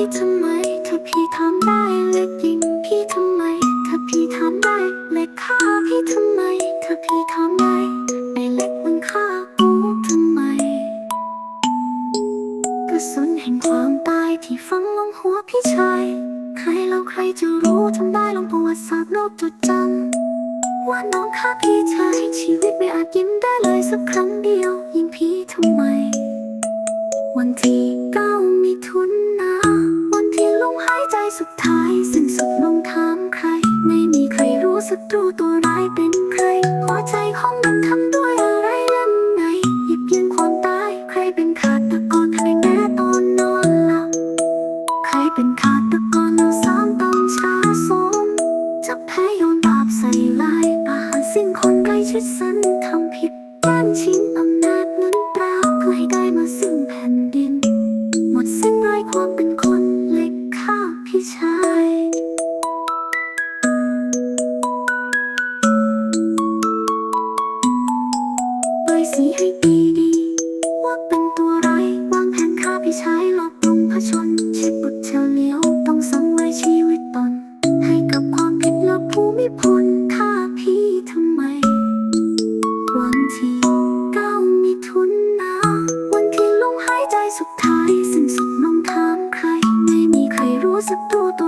พี่ทำไม ถ้าพี่ทำได้เล็กยิงพี่ทำไม ถ้าพี่ทำได้เล็กฆ่าพี่ทำไม ถ้าพี่ทำได้ไอ้เล็กมันฆ่ากูทำไมกระสุนแห่งความตายที่ฝังลงหัวพี่ชาย ใครเราใครจะรู้ทำได้ลงประวัติศาสตร์โลกจดจำว่าน้องฆ่าพี่ชายชีวิตไม่อาจยิ้มได้เลยสักครั้งเดียว ยิงพี่ทำไม วันที่เก้ามิถุนนที่ ลมหายใจสุดท้ายสิ้นสุดลงถามใคร ไม่มีใครรู้ศัตรูตัวร้ายเป็นใคร หัวใจของมันทำด้วยอะไรและไงหยิบยืนความตายใครเป็นฆาดตะกรทำไมแม้ตอนนอนหลับใครเป็นฆาดตะกรเราสามตำชาสมจับแพ้โยนบาปใส่ลายประหารสิ้นคนใกล้ชิดสันทำผิดีให้ดีดีว่าเป็นตัวร้ายวางแผนฆ่าพี่ชายหลอกลวงพระชนช็ดบุตรเฉลียวต้องสังเวยชีวิตตน ให้กับความผิดและผู้ไม่พ้นฆ่าพี่ทำไม วันที่เก้ามิถุนนาวันที่ลมหายใจสุดท้ายสิ้นสุดลงถามใคร ไม่มีใครรู้สักตัวตัว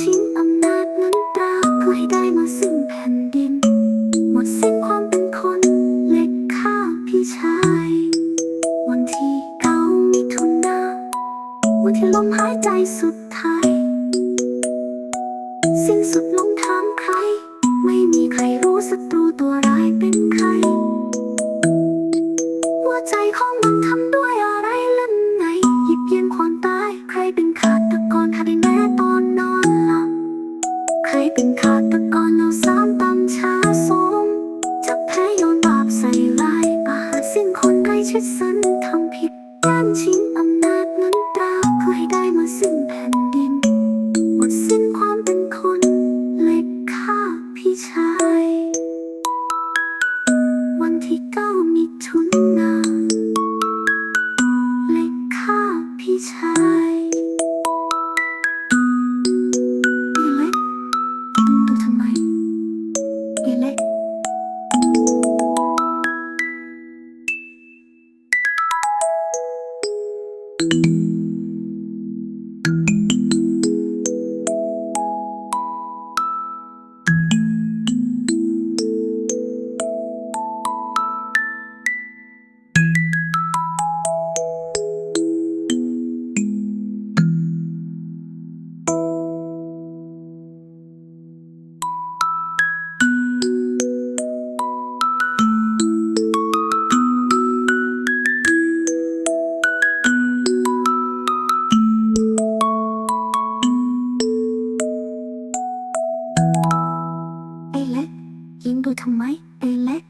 ชิงอำนาจนั้นตราเพื่อให้ได้มาซึ่งแผ่นดิน หมดสิ้นความเป็นคนเล็กฆ่าพี่ชาย วันที่เก้ามิถุนาวันที่ลมหายใจสุดท้าย สิ้นสุดลงถามใคร ไม่มีใครรู้ศัตรูตัวร้ายเป็นใคร หัวใจของมันทำ ยิงดูทำไมเอเล็ก